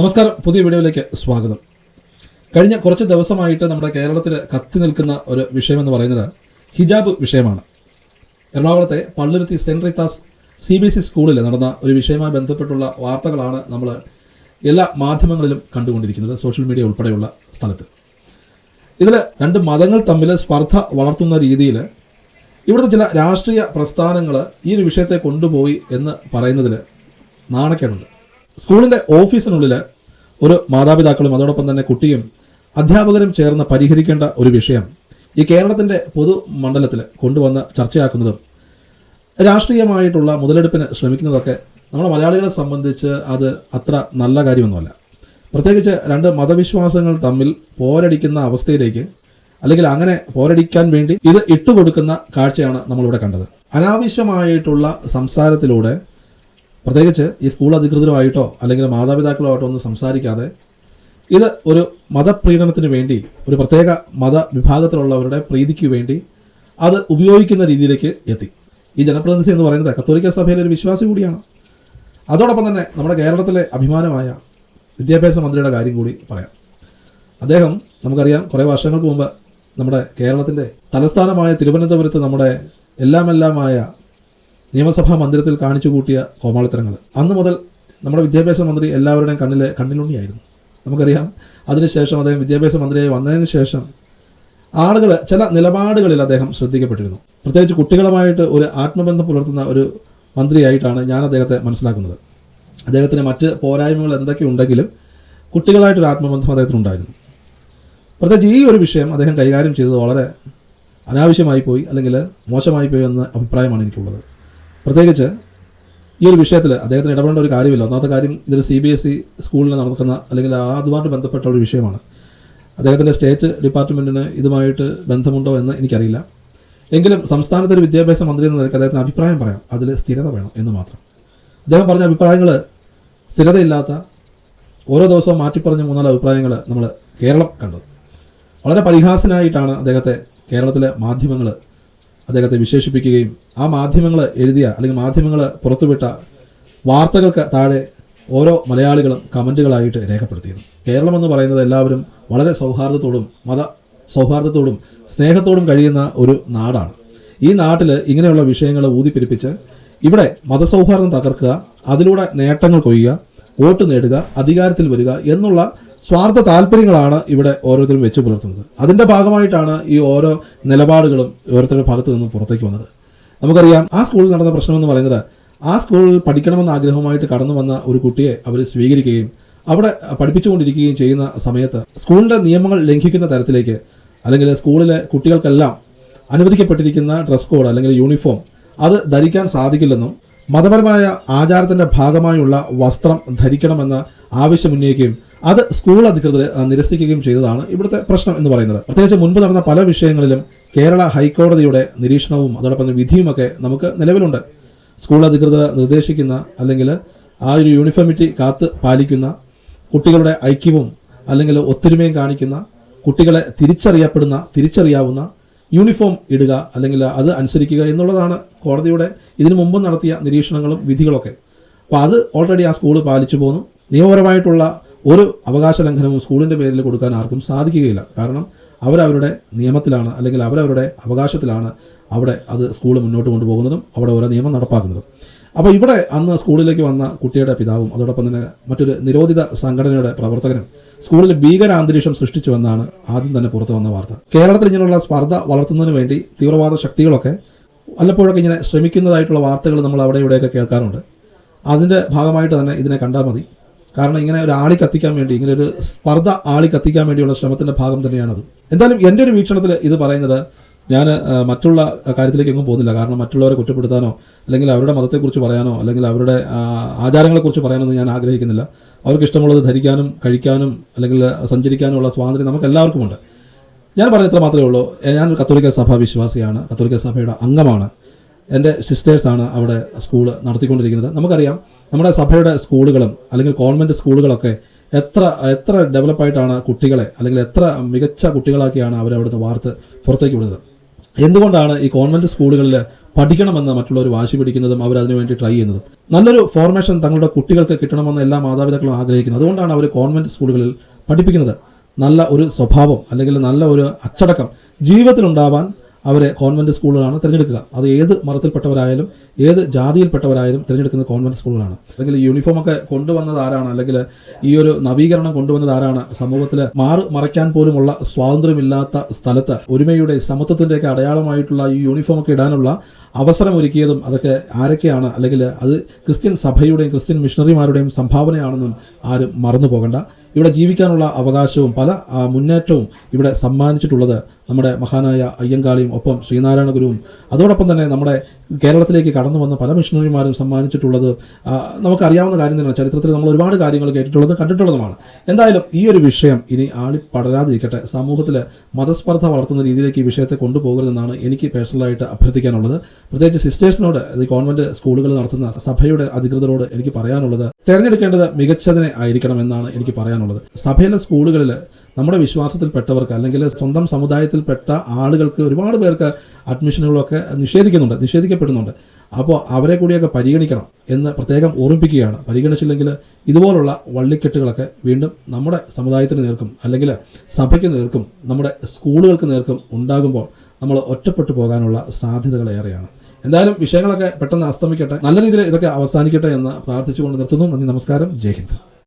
നമസ്കാരം. പുതിയ വീഡിയോയിലേക്ക് സ്വാഗതം. കഴിഞ്ഞ കുറച്ച് ദിവസമായിട്ട് നമ്മുടെ കേരളത്തിൽ കത്തി നിൽക്കുന്ന ഒരു വിഷയമെന്ന് പറയുന്നത് ഹിജാബ് വിഷയമാണ്. എറണാകുളത്തെ Palluruthy saint Rita's C B S സ്കൂളിൽ നടന്ന ഒരു വിഷയവുമായി ബന്ധപ്പെട്ടുള്ള വാർത്തകളാണ് നമ്മൾ എല്ലാ മാധ്യമങ്ങളിലും കണ്ടുകൊണ്ടിരിക്കുന്നത് സോഷ്യൽ മീഡിയ ഉൾപ്പെടെയുള്ള സ്ഥലത്ത്. ഇതിൽ രണ്ട് മതങ്ങൾ തമ്മിൽ സ്പർദ്ധ വളർത്തുന്ന രീതിയിൽ ഇവിടുത്തെ ചില രാഷ്ട്രീയ പ്രസ്ഥാനങ്ങൾ ഈ ഒരു വിഷയത്തെ കൊണ്ടുപോയി എന്ന് പറയുന്നതിൽ നാണക്കേടുണ്ട്. സ്കൂളിന്റെ ഓഫീസിനുള്ളിൽ ഒരു മാതാപിതാക്കളും അതോടൊപ്പം തന്നെ കുട്ടിയും അധ്യാപകരും ചേർന്ന് പരിഹരിക്കേണ്ട ഒരു വിഷയം ഈ കേരളത്തിന്റെ പൊതുമണ്ഡലത്തിൽ കൊണ്ടുവന്ന് ചർച്ചയാക്കുന്നതും രാഷ്ട്രീയമായിട്ടുള്ള മുതലെടുപ്പിന് ശ്രമിക്കുന്നതൊക്കെ നമ്മുടെ മലയാളികളെ സംബന്ധിച്ച് അത് അത്ര നല്ല കാര്യമൊന്നുമല്ല. പ്രത്യേകിച്ച് രണ്ട് മതവിശ്വാസങ്ങൾ തമ്മിൽ പോരടിക്കുന്ന അവസ്ഥയിലേക്ക് അല്ലെങ്കിൽ അങ്ങനെ പോരടിക്കാൻ വേണ്ടി ഇത് ഇട്ടുകൊടുക്കുന്ന കാഴ്ചയാണ് നമ്മളിവിടെ കണ്ടത്. അനാവശ്യമായിട്ടുള്ള സംസാരത്തിലൂടെ പ്രത്യേകിച്ച് ഈ സ്കൂൾ അധികൃതരുമായിട്ടോ അല്ലെങ്കിൽ മാതാപിതാക്കളുമായിട്ടോ ഒന്നും സംസാരിക്കാതെ ഇത് ഒരു മതപ്രീണനത്തിന് വേണ്ടി ഒരു പ്രത്യേക മതവിഭാഗത്തിലുള്ളവരുടെ പ്രീതിക്ക് വേണ്ടി അത് ഉപയോഗിക്കുന്ന രീതിയിലേക്ക് എത്തി. ഈ ജനപ്രതിനിധി എന്ന് പറയുന്നത് കത്തോലിക്ക സഭയിലെ ഒരു വിശ്വാസി കൂടിയാണ്. അതോടൊപ്പം തന്നെ നമ്മുടെ കേരളത്തിലെ അഭിമാനമായ വിദ്യാഭ്യാസ മന്ത്രിയുടെ കാര്യം കൂടി പറയാം. അദ്ദേഹം നമുക്കറിയാം കുറേ വർഷങ്ങൾക്ക് മുമ്പ് നമ്മുടെ കേരളത്തിന്റെ തലസ്ഥാനമായ തിരുവനന്തപുരത്ത് നമ്മുടെ എല്ലാമെല്ലാമായ നിയമസഭാ മന്ദിരത്തിൽ കാണിച്ചു കൂട്ടിയ കോമാളിത്തരങ്ങൾ അന്ന് മുതൽ നമ്മുടെ വിദ്യാഭ്യാസ മന്ത്രി എല്ലാവരുടെയും കണ്ണിലെ കണ്ണിലുണ്ണിയായിരുന്നു. നമുക്കറിയാം അതിനുശേഷം അദ്ദേഹം വിദ്യാഭ്യാസ മന്ത്രിയായി വന്നതിന് ശേഷം ആളുകൾ ചില നിലപാടുകളിൽ അദ്ദേഹം ശ്രദ്ധിക്കപ്പെട്ടിരുന്നു. പ്രത്യേകിച്ച് കുട്ടികളുമായിട്ട് ഒരു ആത്മബന്ധം പുലർത്തുന്ന ഒരു മന്ത്രിയായിട്ടാണ് ഞാൻ അദ്ദേഹത്തെ മനസ്സിലാക്കുന്നത്. അദ്ദേഹത്തിന് മറ്റ് പോരായ്മകൾ എന്തൊക്കെ ഉണ്ടെങ്കിലും കുട്ടികളായിട്ടൊരു ആത്മബന്ധം അദ്ദേഹത്തിനുണ്ടായിരുന്നു. പ്രത്യേകിച്ച് ഈ ഒരു വിഷയം അദ്ദേഹം കൈകാര്യം ചെയ്തത് വളരെ അനാവശ്യമായി പോയി അല്ലെങ്കിൽ മോശമായി പോയി എന്ന അഭിപ്രായമാണ് എനിക്കുള്ളത്. പ്രത്യേകിച്ച് ഈ ഒരു വിഷയത്തിൽ അദ്ദേഹത്തിന് ഇടപെടേണ്ട ഒരു കാര്യമില്ല. ഒന്നാമത്തെ കാര്യം ഇതൊരു സി ബി എസ് ഇ സ്കൂളിൽ നടക്കുന്ന അല്ലെങ്കിൽ അതുമായിട്ട് ബന്ധപ്പെട്ട ഒരു വിഷയമാണ്. അദ്ദേഹത്തിന്റെ സ്റ്റേറ്റ് ഡിപ്പാർട്ട്മെന്റിന് ഇതുമായിട്ട് ബന്ധമുണ്ടോ എന്ന് എനിക്കറിയില്ല. എങ്കിലും സംസ്ഥാനത്തെ ഒരു വിദ്യാഭ്യാസ മന്ത്രി എന്ന നിലയ്ക്ക് അദ്ദേഹത്തിന് അഭിപ്രായം പറയാം. അതിൽ സ്ഥിരത വേണം എന്ന് മാത്രം. അദ്ദേഹം പറഞ്ഞ അഭിപ്രായങ്ങൾ സ്ഥിരതയില്ലാത്ത ഓരോ ദിവസവും മാറ്റിപ്പറഞ്ഞ മൂന്നാൽ അഭിപ്രായങ്ങൾ നമ്മൾ കേരളം കണ്ടത് വളരെ പരിഹാസനായിട്ടാണ് അദ്ദേഹത്തെ കേരളത്തിലെ മാധ്യമങ്ങൾ അദ്ദേഹത്തെ വിശേഷിപ്പിക്കുകയും ആ മാധ്യമങ്ങൾ എഴുതിയ അല്ലെങ്കിൽ മാധ്യമങ്ങൾ പുറത്തുവിട്ട വാർത്തകൾക്ക് താഴെ ഓരോ മലയാളികളും കമന്റുകളായിട്ട് രേഖപ്പെടുത്തിയിരുന്നു. കേരളം എന്ന് പറയുന്നത് എല്ലാവരും വളരെ സൗഹാർദ്ദത്തോടും മത സൗഹാർദ്ദത്തോടും സ്നേഹത്തോടും കഴിയുന്ന ഒരു നാടാണ്. ഈ നാട്ടിൽ ഇങ്ങനെയുള്ള വിഷയങ്ങൾ ഊതിപ്പിരിപ്പിച്ച് ഇവിടെ മതസൗഹാർദ്ദം തകർക്കുക അതിലൂടെ നേട്ടങ്ങൾ കൊയ്യുക വോട്ട് നേടുക അധികാരത്തിൽ വരിക എന്നുള്ള സ്വാർത്ഥ താല്പര്യങ്ങളാണ് ഇവിടെ ഓരോരുത്തരും വെച്ചു പുലർത്തുന്നത്. അതിന്റെ ഭാഗമായിട്ടാണ് ഈ ഓരോ നിലപാടുകളും ഓരോരുത്തരുടെ ഭാഗത്ത് നിന്നും പുറത്തേക്ക് വന്നത്. നമുക്കറിയാം ആ സ്കൂളിൽ നടന്ന പ്രശ്നം എന്ന് പറയുന്നത് ആ സ്കൂളിൽ പഠിക്കണമെന്ന ആഗ്രഹമായിട്ട് കടന്നു വന്ന ഒരു കുട്ടിയെ അവർ സ്വീകരിക്കുകയും അവിടെ പഠിപ്പിച്ചുകൊണ്ടിരിക്കുകയും ചെയ്യുന്ന സമയത്ത് സ്കൂളിന്റെ നിയമങ്ങൾ ലംഘിക്കുന്ന തരത്തിലേക്ക് അല്ലെങ്കിൽ സ്കൂളിലെ കുട്ടികൾക്കെല്ലാം അനുവദിക്കപ്പെട്ടിരിക്കുന്ന ഡ്രസ് കോഡ് അല്ലെങ്കിൽ യൂണിഫോം അത് ധരിക്കാൻ സാധിക്കില്ലെന്നും മതപരമായ ആചാരത്തിന്റെ ഭാഗമായുള്ള വസ്ത്രം ധരിക്കണമെന്ന ആവശ്യം ഉന്നയിക്കുകയും അത് സ്കൂൾ അധികൃതർ നിരസിക്കുകയും ചെയ്തതാണ് ഇവിടുത്തെ പ്രശ്നം എന്ന് പറയുന്നത്. പ്രത്യേകിച്ച് മുൻപ് നടന്ന പല വിഷയങ്ങളിലും കേരള ഹൈക്കോടതിയുടെ നിരീക്ഷണവും അതോടൊപ്പം വിധിയുമൊക്കെ നമുക്ക് നിലവിലുണ്ട്. സ്കൂൾ അധികൃതർ നിർദ്ദേശിക്കുന്ന അല്ലെങ്കിൽ ആ ഒരു യൂണിഫോമിറ്റി കാത്ത് പാലിക്കുന്ന കുട്ടികളുടെ ഐക്യവും അല്ലെങ്കിൽ ഒത്തൊരുമയും കാണിക്കുന്ന കുട്ടികളെ തിരിച്ചറിയപ്പെടുന്ന തിരിച്ചറിയാവുന്ന യൂണിഫോം ഇടുക അല്ലെങ്കിൽ അത് അനുസരിക്കുക എന്നുള്ളതാണ് കോടതിയുടെ ഇതിനു മുമ്പ് നടത്തിയ നിരീക്ഷണങ്ങളും വിധികളൊക്കെ. അപ്പോൾ അത് ഓൾറെഡി ആ സ്കൂൾ പാലിച്ചു പോന്നു. നിയമപരമായിട്ടുള്ള ഒരു അവകാശ ലംഘനവും സ്കൂളിന്റെ പേരിൽ കൊടുക്കാൻ ആർക്കും സാധിക്കുകയില്ല. കാരണം അവരവരുടെ നിയമത്തിലാണ് അല്ലെങ്കിൽ അവരവരുടെ അവകാശത്തിലാണ് അവിടെ അത് സ്കൂൾ മുന്നോട്ട് കൊണ്ടുപോകുന്നതും അവിടെ ഓരോ നിയമം നടപ്പാക്കുന്നതും. അപ്പോൾ ഇവിടെ അന്ന് സ്കൂളിലേക്ക് വന്ന കുട്ടിയുടെ പിതാവും അതോടൊപ്പം തന്നെ മറ്റൊരു നിരോധിത സംഘടനയുടെ പ്രവർത്തകനും സ്കൂളിൽ ഭീകര അന്തരീക്ഷം സൃഷ്ടിച്ചുവെന്നാണ് ആദ്യം തന്നെ പുറത്തു വന്ന വാർത്ത. കേരളത്തിൽ ഇങ്ങനെയുള്ള സ്പർദ്ധ വളർത്തുന്നതിന് വേണ്ടി തീവ്രവാദ ശക്തികളൊക്കെ വല്ലപ്പോഴൊക്കെ ഇങ്ങനെ ശ്രമിക്കുന്നതായിട്ടുള്ള വാർത്തകൾ നമ്മൾ അവിടെ ഇവിടെയൊക്കെ കേൾക്കാറുണ്ട്. അതിന്റെ ഭാഗമായിട്ട് തന്നെ ഇതിനെ കണ്ടാൽ മതി. കാരണം ഇങ്ങനെ ഒരു ആളി കത്തിക്കാൻ വേണ്ടി ഇങ്ങനെ ഒരു സ്പർദ്ധ ആളി കത്തിക്കാൻ വേണ്ടിയുള്ള ശ്രമത്തിന്റെ ഭാഗം തന്നെയാണത്. എന്തായാലും എന്റെ ഒരു വീക്ഷണത്തിൽ ഇത് പറയുന്നത് ഞാൻ മറ്റുള്ള കാര്യത്തിലേക്ക് എങ്ങും പോകുന്നില്ല. കാരണം മറ്റുള്ളവരെ കുറ്റപ്പെടുത്താനോ അല്ലെങ്കിൽ അവരുടെ മതത്തെക്കുറിച്ച് പറയാനോ അല്ലെങ്കിൽ അവരുടെ ആചാരങ്ങളെക്കുറിച്ച് പറയാനൊന്നും ഞാൻ ആഗ്രഹിക്കുന്നില്ല. അവർക്ക് ഇഷ്ടമുള്ളത് ധരിക്കാനും കഴിക്കാനും അല്ലെങ്കിൽ സഞ്ചരിക്കാനുമുള്ള സ്വാതന്ത്ര്യം നമുക്ക് എല്ലാവർക്കുമുണ്ട് ഞാൻ പറഞ്ഞത്ര മാത്രമേ ഉള്ളൂ. ഞാൻ കത്തോലിക്ക സഭാ വിശ്വാസിയാണ്. കത്തോലിക്ക സഭയുടെ അംഗമാണ്. എന്റെ സിസ്റ്റേഴ്സാണ് അവിടെ സ്കൂൾ നടത്തിക്കൊണ്ടിരിക്കുന്നത്. നമുക്കറിയാം നമ്മുടെ സഭയുടെ സ്കൂളുകളും അല്ലെങ്കിൽ കോൺവെന്റ് സ്കൂളുകളൊക്കെ എത്ര എത്ര ഡെവലപ്പായിട്ടാണ് കുട്ടികളെ അല്ലെങ്കിൽ എത്ര മികച്ച കുട്ടികളാക്കിയാണ് അവരവിടുന്ന് വാർത്ത് പുറത്തേക്ക് വിടുന്നത്. എന്തുകൊണ്ടാണ് ഈ കോൺവെന്റ് സ്കൂളുകളിൽ പഠിക്കണമെന്ന് മറ്റുള്ളവർ വാശി പിടിക്കുന്നതും അവർ അതിനുവേണ്ടി ട്രൈ ചെയ്യുന്നതും? നല്ലൊരു ഫോർമേഷൻ തങ്ങളുടെ കുട്ടികൾക്ക് കിട്ടണമെന്ന് എല്ലാ മാതാപിതാക്കളും ആഗ്രഹിക്കുന്നത് അതുകൊണ്ടാണ് അവർ കോൺവെന്റ് സ്കൂളുകളിൽ പഠിപ്പിക്കുന്നത്. നല്ല ഒരു സ്വഭാവം അല്ലെങ്കിൽ നല്ല ഒരു അച്ചടക്കം ജീവിതത്തിലുണ്ടാവാൻ അവരെ കോൺവെന്റ് സ്കൂളുകളാണ് തിരഞ്ഞെടുക്കുക. അത് ഏത് മതത്തിൽപ്പെട്ടവരായാലും ഏത് ജാതിയിൽപ്പെട്ടവരായാലും തിരഞ്ഞെടുക്കുന്ന കോൺവെന്റ് സ്കൂളുകളാണ്. അല്ലെങ്കിൽ യൂണിഫോം ഒക്കെ കൊണ്ടുവന്നത് ആരാണ്? അല്ലെങ്കിൽ ഈ ഒരു നവീകരണം കൊണ്ടുവന്നത് ആരാണ്? സമൂഹത്തിൽ മാറ് മറയ്ക്കാൻ പോലുമുള്ള സ്വാതന്ത്ര്യമില്ലാത്ത സ്ഥലത്ത് ഒരുമയുടെ സമത്വത്തിന്റെയൊക്കെ അടയാളമായിട്ടുള്ള ഈ യൂണിഫോം ഒക്കെ ഇടാനുള്ള അവസരം ഒരുക്കിയതും അതൊക്കെ ആരൊക്കെയാണ്? അല്ലെങ്കിൽ അത് ക്രിസ്ത്യൻ സഭയുടെയും ക്രിസ്ത്യൻ മിഷണറിമാരുടെയും സംഭാവനയാണെന്നും ആരും മറന്നു ഇവിടെ ജീവിക്കാനുള്ള അവകാശവും പല മുന്നേറ്റവും ഇവിടെ സമ്മാനിച്ചിട്ടുള്ളത് നമ്മുടെ മഹാനായ അയ്യങ്കാളിയും ഒപ്പം ശ്രീനാരായണ ഗുരുവും അതോടൊപ്പം തന്നെ നമ്മുടെ കേരളത്തിലേക്ക് കടന്നു വന്ന പല മിഷണറിമാരും സമ്മാനിച്ചിട്ടുള്ളത് നമുക്കറിയാവുന്ന കാര്യം തന്നെയാണ്. ചരിത്രത്തിൽ നമ്മൾ ഒരുപാട് കാര്യങ്ങൾ കേട്ടിട്ടുള്ളതും കണ്ടിട്ടുള്ളതുമാണ്. എന്തായാലും ഈ ഒരു വിഷയം ഇനി ആളി പടരാതിരിക്കട്ടെ സമൂഹത്തിൽ മതസ്പർദ്ധ വളർത്തുന്ന രീതിയിലേക്ക് ഈ വിഷയത്തെ കൊണ്ടുപോകരുതെന്നാണ് എനിക്ക് പേഴ്സണലായിട്ട് അഭ്യർത്ഥിക്കാനുള്ളത്. പ്രത്യേകിച്ച് സിസ്റ്റേഴ്സിനോട് ഈ കോൺവെന്റ് സ്കൂളുകൾ നടത്തുന്ന സഭയുടെ അധികൃതരോട് എനിക്ക് പറയാനുള്ളത് തിരഞ്ഞെടുക്കേണ്ടത് മികച്ചതിനെ ആയിരിക്കണം എന്നാണ് എനിക്ക് പറയാനുള്ളത് സഭയിലെ സ്കൂളുകളിൽ നമ്മുടെ വിശ്വാസത്തിൽപ്പെട്ടവർക്ക് അല്ലെങ്കിൽ സ്വന്തം സമുദായത്തിൽപ്പെട്ട ആളുകൾക്ക് ഒരുപാട് പേർക്ക് അഡ്മിഷനുകളൊക്കെ നിഷേധിക്കുന്നുണ്ട് നിഷേധിക്കപ്പെടുന്നുണ്ട്. അപ്പോൾ അവരെ കൂടിയൊക്കെ പരിഗണിക്കണം എന്ന് പ്രത്യേകം ഓർമ്മിപ്പിക്കുകയാണ്. പരിഗണിച്ചില്ലെങ്കിൽ ഇതുപോലുള്ള വള്ളിക്കെട്ടുകളൊക്കെ വീണ്ടും നമ്മുടെ സമുദായത്തിന് നേർക്കും അല്ലെങ്കിൽ സഭയ്ക്ക് നേർക്കും നമ്മുടെ സ്കൂളുകൾക്ക് നേർക്കും ഉണ്ടാകുമ്പോൾ നമ്മൾ ഒറ്റപ്പെട്ടു പോകാനുള്ള സാധ്യതകൾ ഏറെയാണ്. എന്തായാലും വിഷയങ്ങളൊക്കെ പെട്ടെന്ന് അസ്തമിക്കട്ടെ. നല്ല രീതിയിൽ ഇതൊക്കെ അവസാനിക്കട്ടെ എന്ന് പ്രാർത്ഥിച്ചുകൊണ്ട് നിർത്തുന്നു. നന്ദി നമസ്കാരം. ജയ് ഹിന്ദ്.